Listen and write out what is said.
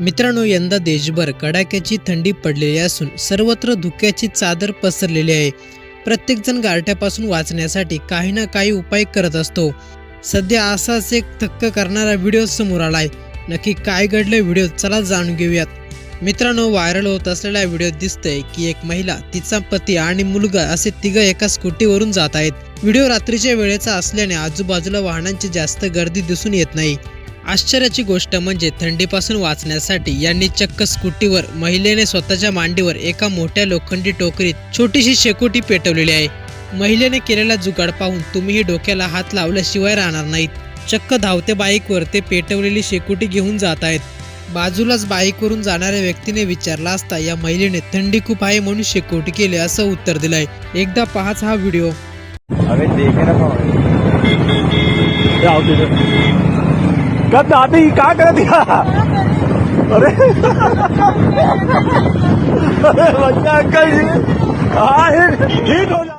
मित्रांनो यंदा देशभर कडाक्याची थंडी पडलेली असून सर्वत्र धुक्याची चादर पसरलेली आहे. प्रत्येकजण गारठ्यापासून वाचण्यासाठी काही ना काही उपाय करत असतो. सध्या असाच एक थक्क करणारा व्हिडिओ समोर आलाय. नक्की काय घडलं व्हिडिओ चला जाणून घेऊयात. मित्रांनो व्हायरल होत असलेल्या व्हिडिओत दिसतंय की एक महिला तिचा पती आणि मुलगा असे तिघं एका स्कूटीवरून जात आहेत. व्हिडिओ रात्रीच्या वेळेचा असल्याने आजूबाजूला वाहनांची जास्त गर्दी दिसून येत नाही. आश्चर्याची गोष्ट म्हणजे थंडीपासून वाचण्यासाठी यांनी चक्क स्कूटीवर महिलेने स्वतःच्या मांडीवर एका मोठ्या लोखंडी टोकरीत छोटीशी शेकोटी पेटवलेली आहे. महिलेने केलेला जुगाड पाहून तुम्हीही डोक्याला हात लावल्याशिवाय राहणार नाहीत. चक्क धावत्या बाईकवर ते पेटवलेली शेकोटी घेऊन जात आहेत. बाजूलाच बाईकवरून जाणाऱ्या व्यक्तीने विचारला असता या महिलेने थंडी खूप आहे म्हणून शेकोटी केली असं उत्तर दिलंय. एकदा पाहाच हा व्हिडिओ. अबे देखे ना भाऊ दादी अरे. अरे बच्चा अंकल जी हाँ ठीक हो जाओ